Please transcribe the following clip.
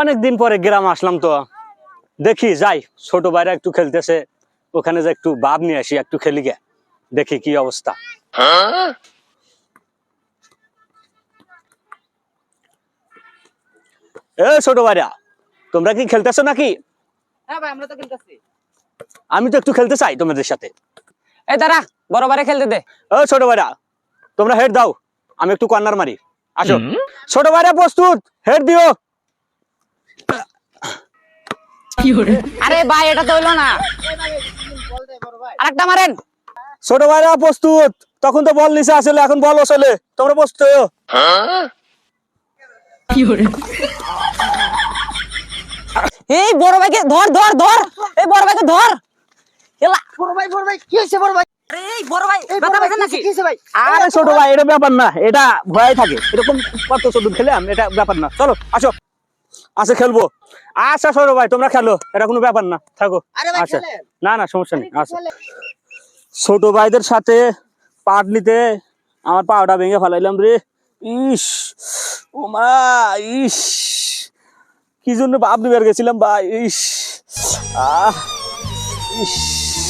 অনেক দিন পরে গ্রাম আসলাম তো। দেখি যাই ছোট ভাইরা একটু খেলতেছে। ওখানে যে একটু বাপ নিয়ে আসি একটু খেলি গে। দেখি কি অবস্থা। এ ছোট ভাইরা তোমরা কি খেলতেছো নাকি? হ্যাঁ ভাই আমরা তো খেলতেছি। আমি তো একটু খেলতে চাই তোমাদের সাথে। এই দাঁড়া বড় বারে খেলতে দে। ও ছোট ভাইরা তোমরা হেড দাও। আমি একটু কর্নার মারি। আসো। ছোট ভাইরা প্রস্তুত। হেড দিও। আরে ভাই এটা তো হইল না। আরেকটা মারেন। ছোট ভাইরা প্রস্তুত। তখন তো বল নিচে আসলে এখন বল আসলে। তোমরা প্রস্তুত। এই বড় ভাইকে ধর ধর ধর। এই বড় ভাইকে ধর। বড় ভাই বড় ভাই কি হয়েছে বড় আরে ছোট ভাই এটা ব্যাপার না। এটা ভয় থাকে। এরকম কত ছোট খেলাম এটা ব্যাপার না। চলো আসো। আসে খেলব। আচ্ছা ছোট ভাই তোমরা খেলো। এটা কোনো ব্যাপার না। থাকো। আচ্ছা। না না সমস্যা নেই। আচ্ছা। ছোট ভাইদের সাথে পাট নিতে আমার পাওটা ভেঙে ফেলাইলাম রে। ইস ও মা ইস। কি জন্য বাপ নিবার গেছিলাম ভাই ইস। আহ ইস।